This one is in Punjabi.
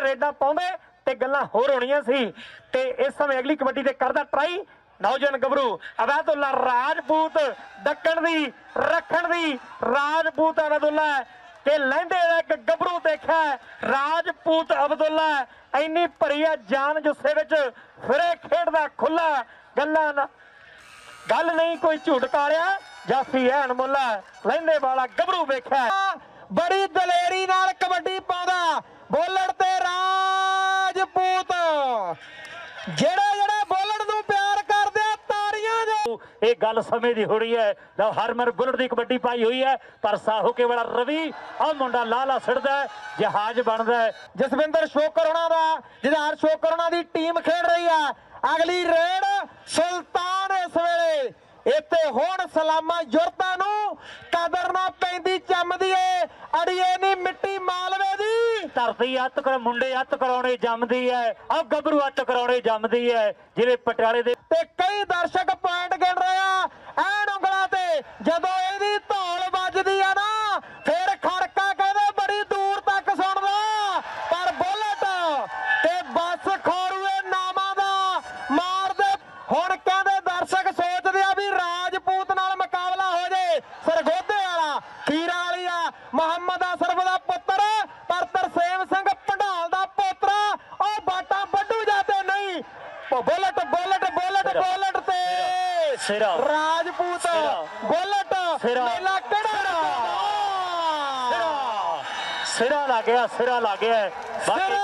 ਨਾ ਪਾਉਂਦੇ ਤੇ ਗੱਲਾਂ ਹੋਰ ਹੋਣੀਆਂ ਸੀ। ਤੇ ਇਸ ਸਮੇਂ ਅਗਲੀ ਕਬੱਡੀ ਤੇ ਕਰਦਾ ਟਰਾਈ ਨੌਜਵਾਨ ਗੱਭਰੂ ਅਬੈਦੁੱਲਾ ਰਾਜਪੂਤ ਡੱਕਣ ਦੀ, ਰੱਖਣ ਦੀ, ਰਾਜਪੂਤ ਅਬੈਦੁੱਲਾ ਕਿ ਲਹਿੰਦੇ ਦਾ ਇੱਕ ਗੱਭਰੂ ਦੇਖਿਆ ਰਾਜਪੂਤ ਅਬਦੁੱਲਾ ਇੰਨੀ ਭਰੀ ਆ ਜਾਨ ਜੁੱਸੇ ਵਿੱਚ, ਫਿਰੇ ਖੇਡਦਾ ਖੁੱਲਾ ਗੱਲਾਂ ਨਾ ਗੱਲ ਨਹੀਂ ਕੋਈ ਝੂਠ ਕਾਲਿਆ ਜਾਫੀ ਐਨ ਮੁੱਲਾ ਲਹਿੰਦੇ ਵਾਲਾ ਗੱਭਰੂ ਵੇਖਿਆ ਬੜੀ ਦਲੇਰੀ ਨਾਲ ਕਬੱਡੀ ਪਾਉਂਦਾ, ਬੋਲਣ ਤੇ ਜਿਹੜੇ ਜਿਹੜੇ ਬੋਲਣ ਨੂੰ ਪਿਆਰ ਕਰਦੇ ਆ ਤਾੜੀਆਂ ਦੇ। ਇਹ ਗੱਲ ਸਮੇਂ ਦੀ ਹੋਣੀ ਹੈ। ਲਓ ਹਰਮਨ ਬੁਲਟ ਦੀ ਕਬੱਡੀ ਪਾਈ ਹੋਈ ਹੈ ਪਰ ਸਾਹੂਕੇ ਵਾਲਾ ਰਵੀ ਆ ਮੁੰਡਾ ਲਾਲਾ ਸਿੜਦਾ ਹੈ, ਜਹਾਜ਼ ਬਣਦਾ ਹੈ। ਜਸਵਿੰਦਰ ਸ਼ੋਕਰ ਉਹਨਾਂ ਦਾ ਜਹਾਜ਼ ਸ਼ੋਕਰ ਉਹਨਾਂ ਦੀ ਟੀਮ ਖੇਡ ਰਹੀ ਹੈ ਅਗਲੀ ਰੇਡ ਸੁਲਤਾਨ ਇਸ ਵੇਲੇ। ਇੱਥੇ ਹੁਣ ਸਲਾਮਾਂ ਯੁਰਤਾਂ ਨੂੰ ਕਦਰ ਨਾ ਪੈਂਦੀ ਦੀ ਅੱਤ ਕਰ, ਮੁੰਡੇ ਅੱਤ ਕਰਾਉਣੇ ਜੰਮਦੀ ਐ ਆ ਗੱਭਰੂ ਅੱਤ ਕਰਾਉਣੇ ਜੰਮਦੀ ਐ ਜਿਵੇਂ ਪਟਿਆਲੇ ਦੇ ਤੇ ਕਈ ਦਰਸ਼ਕ ਪੁਆਇੰਟ ਗਿਣ ਰਹੇ ਆ, ਐਨ ਉਂਗਲਾਂ ਤੇ, ਜਦੋਂ ਇਹਦੀ ਧੌਲ ਵੱਜਦੀ ਆ ਨਾ, ਫਿਰ ਖੜਕਾ ਕਹਿੰਦੇ ਬੜੀ ਦੂਰ ਤੱਕ ਸੁਣਦਾ, ਪਰ ਬੁਲਟ ਤੇ ਬੱਸ ਖੋਰੂਏ ਨਾਮਾਂ ਦਾ ਮਾਰਦੇ। ਹੁਣ ਕਹਿੰਦੇ ਦਰਸ਼ਕ ਸੋਚਦੇ ਆ ਵੀ ਰਾਜਪੂਤ ਨਾਲ ਮੁਕਾਬਲਾ ਹੋ ਜੇ ਸਰਗੋਧੇ ਵਾਲਾ, ਖੀਰਾ ਬੁਲਟ ਬੁਲਟ ਬੁਲਟ ਬੁਲਟ ਤੇ ਸਿਰਾ। ਰਾਜਪੂਤ। ਬੁਲਟ। ਮੇਲਾ ਕਿਹੜਾ ਸਿਰਾ ਲੱਗ ਗਿਆ ਸਿਰਾ ਲੱਗ ਗਿਆ ਬਾਕੀ